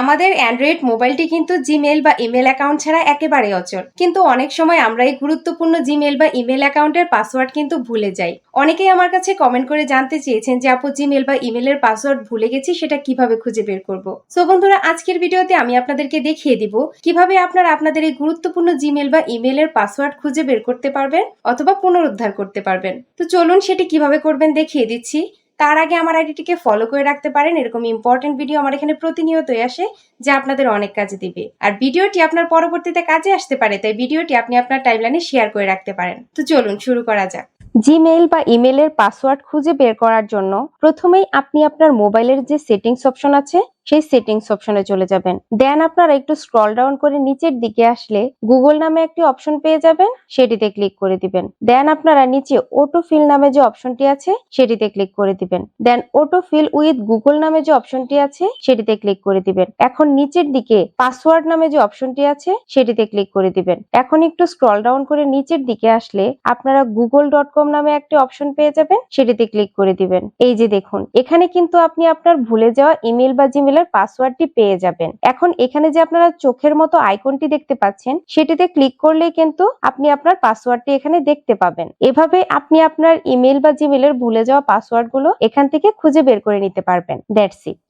আমাদের অ্যান্ড্রয়েড মোবাইলটি কিন্তু জিমেল বা ইমেল অ্যাকাউন্ট ছাড়া একেবারে অচল। কিন্তু অনেক সময় আমরা এই গুরুত্বপূর্ণ জিমেল বা ইমেল অ্যাকাউন্টের পাসওয়ার্ড কিন্তু ভুলে যাই। অনেকেই আমার কাছে কমেন্ট করে জানতে চেয়েছেন যে, আপু, জিমেল বা ইমেলের পাসওয়ার্ড ভুলে গেছি, সেটা কীভাবে খুঁজে বের করব? সো বন্ধুরা, আজকের ভিডিওতে আমি আপনাদেরকে দেখিয়ে দিব, কীভাবে আপনারা আপনাদের এই গুরুত্বপূর্ণ জিমেল বা ইমেলের পাসওয়ার্ড খুঁজে বের করতে পারবেন অথবা পুনরুদ্ধার করতে পারবেন। তো চলুন সেটি কীভাবে করবেন দেখিয়ে দিচ্ছি। তার আগে আমার আইডিটিকে ফলো করে রাখতে পারেন। এরকম ইম্পর্টেন্ট ভিডিও আমার এখানে প্রতিনিয়তই আসে, যা আপনাদের অনেক কাজে দিবে। আর ভিডিওটি আপনার পরবর্তীতে কাজে আসতে পারে, তাই ভিডিওটি আপনি আপনার টাইমলাইনে শেয়ার করে রাখতে পারেন। তো চলুন, শুরু করা যাক। জিমেইল বা ইমেলের পাসওয়ার্ড খুঁজে বের করার জন্য প্রথমেই আপনি আপনার মোবাইলের যে সেটিংস অপশন আছে সেই সেটিংস অপশনে চলে যাবেন। দেন আপনারা একটু স্ক্রল ডাউন করে নিচের দিকে আসলে গুগল নামে একটি অপশন পেয়ে যাবেন, সেটিতে ক্লিক করে দিবেন। দেন আপনারা নিচে অটো ফিল নামে যে অপশনটি আছে, সেটিতে ক্লিক করে দিবেন। Then auto fill with Google নামে যে অপশনটি আছে, সেটিতে ক্লিক করে দিবেন। এখন নিচের দিকে পাসওয়ার্ড নামে যে অপশনটি আছে, সেটিতে ক্লিক করে দিবেন। এখন একটু স্ক্রল ডাউন করে নিচের দিকে আসলে আপনারা গুগল ডট কম নামে একটি অপশন পেয়ে যাবেন, সেটিতে ক্লিক করে দিবেন। এই যে দেখুন, এখানে কিন্তু আপনি আপনার ভুলে যাওয়া ইমেল বা জিমেলের পাসওয়ার্ডটি পেয়ে যাবেন। এখন এখানে যে আপনারা চোখের মতো আইকনটি দেখতে পাচ্ছেন, সেটিতে ক্লিক করলে কিন্তু আপনি আপনার পাসওয়ার্ডটি এখানে দেখতে পাবেন। এভাবে আপনি আপনার ইমেল বা জিমেলের ভুলে যাওয়া পাসওয়ার্ডগুলো এখান থেকে খুঁজে বের করে নিতে পারবেন। That's it.